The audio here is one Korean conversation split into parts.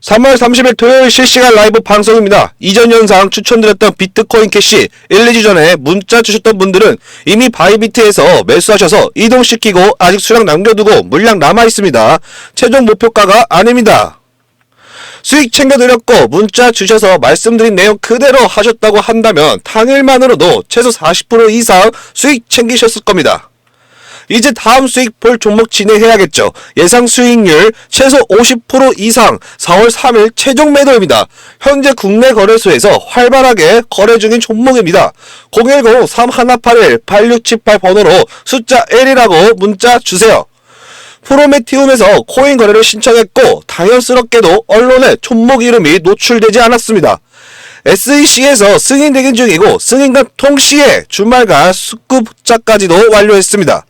3월 30일 토요일 실시간 라이브 방송입니다. 이전 영상 추천드렸던 비트코인 캐시 1, 2주 전에 문자 주셨던 분들은 이미 바이비트에서 매수하셔서 이동시키고 아직 수량 남겨두고 물량 남아있습니다. 최종 목표가가 아닙니다. 수익 챙겨드렸고 문자 주셔서 말씀드린 내용 그대로 하셨다고 한다면 당일만으로도 최소 40% 이상 수익 챙기셨을 겁니다. 이제 다음 수익 볼 종목 진행해야겠죠. 예상 수익률 최소 50% 이상 4월 3일 최종 매도입니다. 현재 국내 거래소에서 활발하게 거래 중인 종목입니다. 010-3181-8678 번호로 숫자 1이라고 문자 주세요. 프로메티움에서 코인 거래를 신청했고 당연스럽게도 언론에 종목 이름이 노출되지 않았습니다. SEC에서 승인 대기 중이고 승인과 동시에 주말간 수급자까지도 완료했습니다.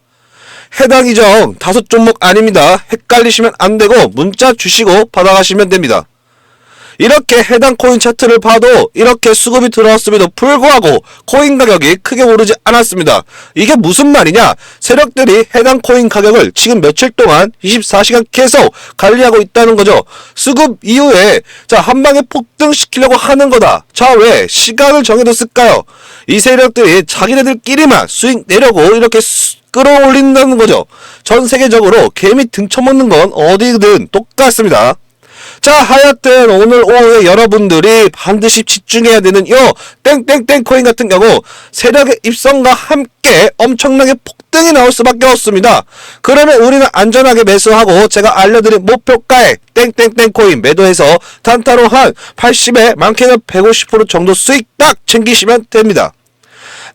해당 이정 다섯 종목 아닙니다. 헷갈리시면 안 되고 문자 주시고 받아가시면 됩니다. 이렇게 해당 코인 차트를 봐도 이렇게 수급이 들어왔음에도 불구하고 코인 가격이 크게 오르지 않았습니다. 이게 무슨 말이냐? 세력들이 해당 코인 가격을 지금 며칠 동안 24시간 계속 관리하고 있다는 거죠. 수급 이후에 자 한 방에 폭등시키려고 하는 거다. 자 왜 시간을 정해뒀을까요? 이 세력들이 자기네들끼리만 수익 내려고 이렇게 수- 끌어올린다는 거죠. 전 세계적으로 개미 등 쳐먹는 건 어디든 똑같습니다. 자, 하여튼 오늘 오후에 여러분들이 반드시 집중해야 되는 요 땡땡땡 코인 같은 경우 세력의 입성과 함께 엄청나게 폭등이 나올 수밖에 없습니다. 그러면 우리는 안전하게 매수하고 제가 알려드린 목표가에 땡땡땡 코인 매도해서 단타로 한 80에 많게는 150% 정도 수익 딱 챙기시면 됩니다.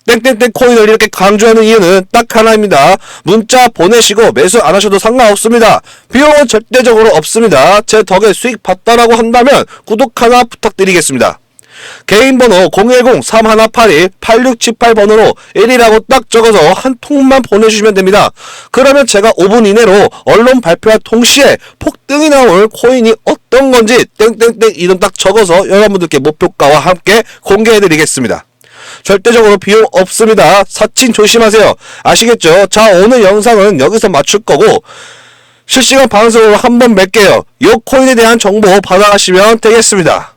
땡땡땡 코인을 이렇게 강조하는 이유는 딱 하나입니다. 문자 보내시고 매수 안 하셔도 상관없습니다. 비용은 절대적으로 없습니다. 제 덕에 수익 봤다라고 한다면 구독 하나 부탁드리겠습니다. 개인 번호 010-3182-8678번호로 1이라고 딱 적어서 한 통만 보내주시면 됩니다. 그러면 제가 5분 이내로 언론 발표와 동시에 폭등이 나올 코인이 어떤 건지 땡땡땡 이름 딱 적어서 여러분들께 목표가와 함께 공개해드리겠습니다. 절대적으로 비용 없습니다. 사칭 조심하세요. 아시겠죠? 자, 오늘 영상은 여기서 마칠 거고, 실시간 방송으로 한 번 뵐게요. 요 코인에 대한 정보 받아가시면 되겠습니다.